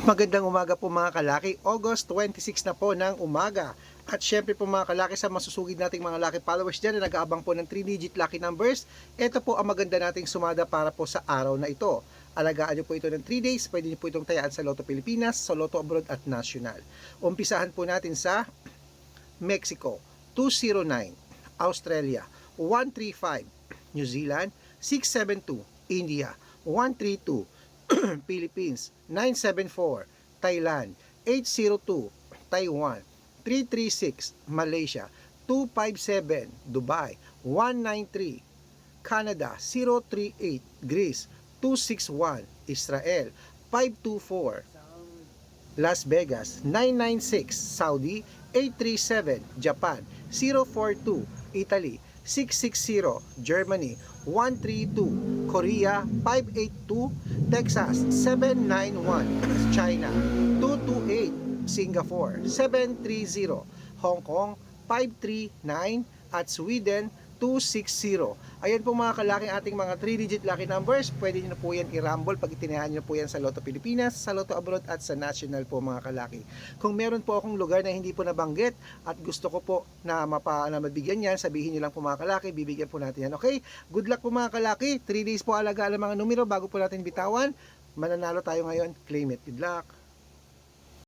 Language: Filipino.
Magandang umaga po mga kalaki. August 26 na po ng umaga. At syempre po mga kalaki sa masusugid nating mga lucky followers dyan na nag-aabang po ng 3-digit lucky numbers, ito po ang maganda nating sumada para po sa araw na ito. Alagaan nyo po ito ng 3 days, pwede nyo po itong tayaan sa Lotto Pilipinas, sa Lotto Abroad at National. Umpisahan po natin sa Mexico, 209, Australia, 135, New Zealand, 672, India, 132, Philippines, 974, Thailand, 802, Taiwan, 336, Malaysia, 257, Dubai, 193, Canada, 038, Greece, 261, Israel, 524, Las Vegas, 996, Saudi, 837, Japan, 042, Italy, 660, Germany, 132, Korea, 582, Texas, 791, China, 228, Singapore, 730, Hong Kong, 539, at Sweden, 260. Ayan po mga kalaking ating mga 3-digit lucky numbers. Pwede nyo na po yan i-rumble pag itinahan nyo po yan sa Lotto Pilipinas, sa Lotto Abroad at sa National po mga kalaki. Kung meron po akong lugar na hindi po nabanggit at gusto ko po na, mapa, na mabigyan yan, sabihin nyo lang po mga kalaki, bibigyan po natin yan. Okay? Good luck po mga kalaki. 3 days po alagaan ang mga numero bago po natin bitawan. Mananalo tayo ngayon. Claim it. Good luck.